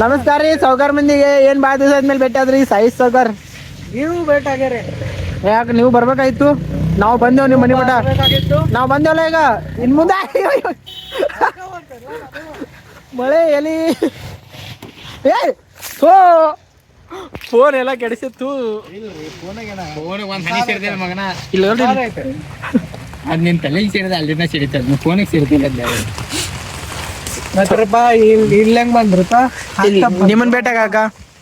ನಮಸ್ಕಾರ ರೀ ಸೌಕರ್ ಮಂದಿಗೆ. ಏನ್ ಬಾ ದಿವಸ ಆದ್ಮೇಲೆ ಭೇಟಿ ಆದ್ರಿ? ಸಾಯಿ ಸೌಕರ್ ನೀವು ಭೇಟಿ ಆಗ್ಯಾರಿ. ಯಾಕೆ ನೀವು ಬರ್ಬೇಕಾಯ್ತು? ನಾವು ಬಂದೇವ್ ನಿಮ್ಮ ಮನೆ ಮಠ. ನಾವು ಬಂದೇವಲ್ಲ ಈಗ? ಇನ್ ಮುಂದೆ. ಮಳೆ ಎಲಿ. ಏ ಸೋ ಫೋನ್ ಎಲ್ಲ ಕೆಡಿಸಿತ್ತು. ಫೋನಿಗೆ ಒಂದ್ ಹನಿ ಸೇರಿದೆ ಮಗನ. ಇಲ್ಲ ಅದ್ ನಿನ್ ತಲೆಗೆ ಸೇರಿದ ಅಲ್ಲಿಂದ ಸಿಡಿತದ ಫೋನಿಗೆ ಸೇರ್ತಿಲ್ಲ ಮತ್ರಪ್ಪ ಇಲ್ಲಿ ಇಲ್ಲಿ ಹೆಂಗ್ ಬಂದ್ರಪ್ಪ ನಿಮ್ಮನ್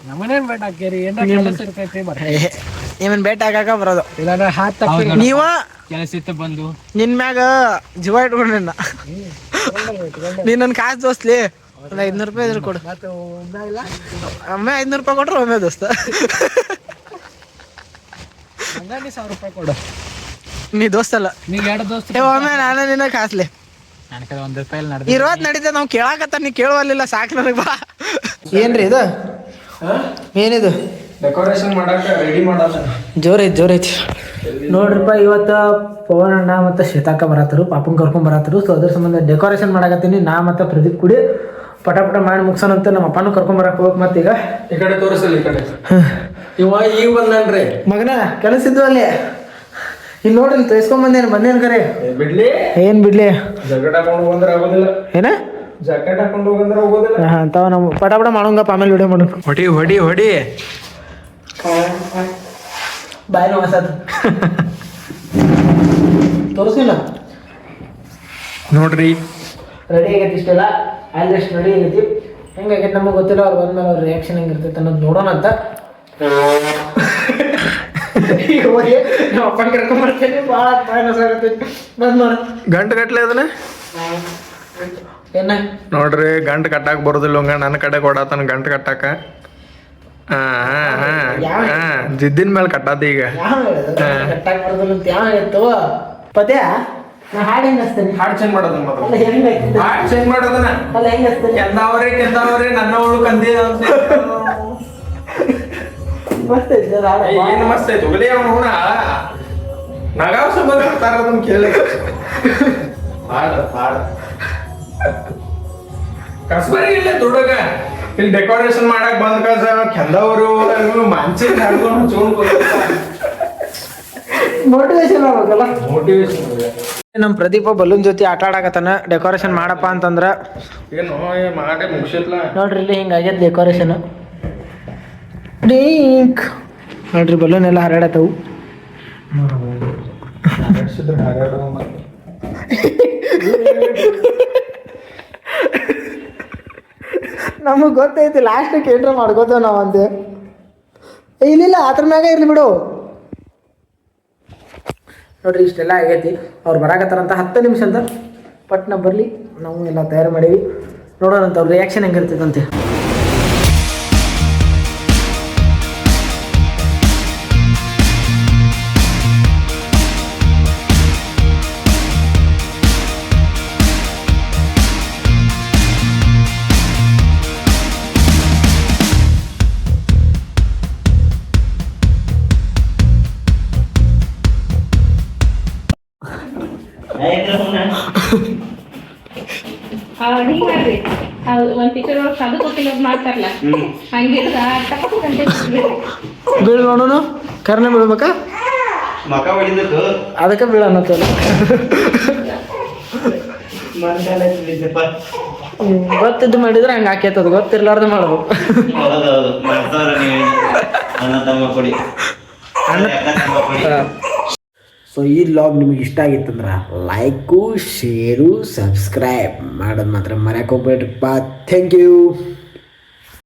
ನಮ್ಮನೇನ್ ಭೇಟಿ ಹಾಕ್ಯಾರಿ ಏನ್ರ ಕೆಲಸ ಇರ್ತೈತಿ ಬರ್ರಿ ನಿಮ್ಮನ್ ಭೇಟಿಯಾಗಾಕ ಬರೋದು. ಇಲ್ಲಾಂದ್ರೆ ಹಾತ್ ತಪ್ಪಿ ನೀವ? ಕೆಲಸ ಇತ್ತು ಬಂದು. ನಿನ್ ಮ್ಯಾಗ ಜೀವ ಇಟ್ಕೊಂಡ್ರಿ ನೀನ್ ನನ್ ಕಾಸು ದೋಸ್ಲಿ ಒಂದ್ ಐದ್ನೂರು ರೂಪಾಯಿ ಇದ್ರ ಕೊಡು. ಒಮ್ಮೆ ಐದ್ನೂರು ರೂಪಾಯಿ ಕೊಟ್ರೆ ಒಮ್ಮೆ ದೋಸ್ತ. ಸಾವಿರ ರೂಪಾಯಿ ಕೊಡು. ನೀ ದೋಸ್ತಲ್ಲ ನೀ ಎರಡು ದೋಸ್ತ ಒಮ್ಮೆ ನಾನೇ ನಿನ್ನ ಕಾಸ್ಲಿ. ಒಂದ್ ರೂಪಾಯಿ ನಡೆದ ಇರೋದ್ ನಡೀತದ ನಾವು ಕೇಳಾಕತ್ತ ನೀ ಕೇಳುವಲ್ಲಿಲ್ಲ ಸಾಕು ನನಗೆ ಬಾ. ಏನ್ರಿ ಇದು? ಏನಿದು? ಡೆಕೋರೇಷನ್ ಮಾಡಕ್ಕೆ ರೆಡಿ ಮಾಡತ್ತ ಜೋರೈತಿ ಜೋರೈತಿ ನೋಡ್ರಿಪ್ಪ ಇವತ್ತ ಪವನ್ ಅಣ್ಣ ಮತ್ತು ಶ್ವೇತಾಕ ಬರತ್ತರು ಪಾಪನ್ ಕರ್ಕೊಂಡ್ ಬರತ್ತರು. ಸೊ ಅದ್ರ ಸಂಬಂಧ ಡೆಕೋರೇಷನ್ ಮಾಡಕತ್ತೀನಿ. ನಾ ಮತ್ತೆ ಪ್ರದೀಪ್ ಕುಡಿ ಪಟ ಪಟ ಮಾಡಿ ಮುಗ್ಸೋಣಂತ ನಮ್ಮ ಅಪ್ಪನೂ ಕರ್ಕೊಂಡ್ ಬರಕ್ ಹೋಗ್ಬೇಕು ಮತ್ತೀಗ ಈ ಕಡೆ ತೋರಿಸಲಿ ಈ ಕಡೆ. ಇವ ಈಗ ಬಂದನ್ರಿ. ಮಗನ ಕೆಲಸ ಇದ್ವು ಅಲ್ಲಿ ಇಲ್ಲಿ ನೋಡ್ರಿ ಇಲ್ಲಿ ತೋರಿಸ್ಕೊಂಡ್ ಬಂದೇನು ಬಂದೇನು ಕರೆ? ಬಿಡ್ಲಿ. ಏನ್ ಬಿಡ್ಲಿ? ಜಾಕೆಟ್ ಹಾಕೊಂಡು ಹೋಗಂದ್ರೆ ಆಗೋದಿಲ್ಲ. ಏನ? ಜಾಕೆಟ್ ಹಾಕೊಂಡು ಹೋಗಂದ್ರೆ ಹೋಗೋದಿಲ್ಲ. ಹಾ ಅಂತಾವ ನಾವು ಪಟ ಪಟ ಮಾಡೋಂಗಪ್ಪ ಆಮೇಲೆ ವಿಡಿಯೋ ಮಾಡೋಣ. ಹೊಡಿ ಹೊಡಿ ಹೊಡಿ. ಬಾಯ್ ನೋಸದ್ ತೋರಿಸಿಲ್ಲ? ನೋಡ್ರಿ. ರೆಡಿ ಆಗೈತಿ ಇಷ್ಟೆಲ್ಲ? ಆಲ್ರೆಸ್ಟ್ ರೆಡಿ ಆಗೈತಿ. ಹೆಂಗಾಗೈತಿ ನಮಗೆ ಗೊತ್ತಿಲ್ಲ ಅವ್ರು ಬಂದ್ಮೇಲೆ ಅವ್ರ ರಿಯಾಕ್ಷನ್ ಹೆಂಗಿರ್ತೈತೆ ಅನ್ನೋದು ನೋಡೋಣ ಅಂತ. ಈಗ ಹೋಗಿ ನಮ್ಮ ಅಪ್ಪನ ಭಾಳ ಆಗತ್ತೈತಿ ಬಂದ್ ಗಂಟು ಗಟ್ಲೆ ಅದನ್ನ? ಏನ ನೋಡ್ರಿ ಗಂಟು ಕಟ್ಟಾಕ ಬರೋದಿಲ್ಲ ಹಂಗ. ನನ್ನ ಕಡೆ ಕೊಡತಾನ ಗಂಟು ಕಟ್ಟಾಕ. ಹಾ ಹಾ ಹಾ ಹಾ. ಜಿದ್ದಿನ ಮೇಲೆ ಕಟ್ಟಾತ ಈಗ. ಯಾವ ಹೇಳೋದು ಕಟ್ಟಾಕ್ ಬರೋದಿಲ್ಲ ಅಂತ ಯಾವ ಹೇಳ್ತು ಪದ್ಯ? ನಾ ಹಾಡು ಹೆಂಗ್ ಹಚ್ತೇನೆ? ಹಾಡ್ ಚೇಂಜ್ ಮಾಡೋದನ್ನ ಅಲ್ಲ ಹೆಂಗ್ ಹಾಡ್ ಚೇಂಜ್ ಮಾಡೋದನ್ನ. ಅಲ್ಲ ಹೆಂಗ್ ಹಚ್ತೇನೆ ಕೆಂದವ್ರೆ ಕಂದಿ ಅಂತ. ಮಸ್ತ್ ಐತಿ. ಏನು ಮಸ್ತ್ ಐತಿ ಅವನು ಹುಣ ನಗಾವ್ ಸಂಬಂಧ ಬರ್ತಾರ ಅದನ್ನ ಕೇಳಿ ಹಾಡ ಹಾಡ ಕಸ್ಬರಿ ಇಲ್ಲ ದುಡ್ಡಗ. ಇಲ್ಲಿ ಡೆಕೋರೇಷನ್ ಮಾಡಕ್ ಬಂದ ಕಸ ಕೆಂದವರು ಮಂಚಿ ನಡ್ಕೊಂಡು ಹಚ್ಕೊಂಡು ಮೋಟಿವೇಶನ್ ಆಗ್ಬೇಕಲ್ಲ? ಮೋಟಿವೇಶನ್ ನಮ್ಮ ಪ್ರದೀಪ ಬಲೂನ್ ಜೊತೆ ಆಟ ಆಡಕತ್ತಾನ ಡೆಕೋರೇಷನ್ ಮಾಡಪ್ಪ ಅಂತಂದ್ರ ಏನು ಮಾಡೇ ಮುಗಿಸಿತ್ಲ ನೋಡ್ರಿ ಇಲ್ಲಿ ಹಿಂಗಾಗ್ಯದ ಡೆಕೋರೇಷನ್ ಡ್ರಿಂಕ್ ನೋಡ್ರಿ ಬಲೂನ್ ಎಲ್ಲ ಹರಡತ್ತವು. ನಮಗೆ ಗೊತ್ತೈತಿ ಲಾಸ್ಟಿಗೆ ಏನ್ರ ಮಾಡ್ಕೋತೇವೆ ನಾವು ಅಂದೆ ಇಲ್ಲಿಲ್ಲ ಅದ್ರ ಮ್ಯಾಗ ಇರ್ಲಿ ಬಿಡು. ನೋಡ್ರಿ ಇಷ್ಟೆಲ್ಲ ಆಗೈತಿ. ಅವ್ರು ಬರಾಕತ್ತಾರಂತ ಹತ್ತು ನಿಮಿಷ ಅಂತ. ಪಟ್ನ ಬರಲಿ ನಾವು ಎಲ್ಲ ತಯಾರು ಮಾಡೀವಿ. ನೋಡೋಣಂತ ಅವ್ರ ರಿಯಾಕ್ಷನ್ ಹೆಂಗಿರ್ತೈತಂತೆ. ಹಿಂಗ್ ಮಾಡ್ರಿ. ಒಂದ್ ಕೊಟ್ಟಿಲ್ಲ ಮಾಡ್ತಾರಲ್ಲ. ಹಂಗೆ ಬೀಳ್ ನೋಡೋಣ ಕರ್ನೆ ಬೀಳ್ಬೇಕಾ ಮಕ? ಹೊಡಿದದ್ದು ಅದಕ್ಕೆ ಬೀಳ ಅನ್ನತ್ತಲ್ಲ ಗೊತ್ತಿದ್ದು ಮಾಡಿದ್ರೆ ಹಂಗೆ ಹಾಕೈತದ ಗೊತ್ತಿರ್ಲಾರ್ದು ಮಾಡ್ಬೇಕು. ಅಣ್ಣ ತಮ್ಮ ಕೊಡಿ. ಅಣ್ಣ. ತಮ್ಮ ಕೊಡಿ. ಸೊ ಈ ಲಾಗ್ ನಿಮಗೆ ಇಷ್ಟ ಆಗಿತ್ತಂದ್ರೆ ಲೈಕು, ಶೇರು ಸಬ್ಸ್ಕ್ರೈಬ್ ಮಾಡೋದು ಮಾತ್ರ ಮರ್ಯಾಕೆ ಹೋಗ್ಬೇಡ್ರಿಪ್ಪ. Thank you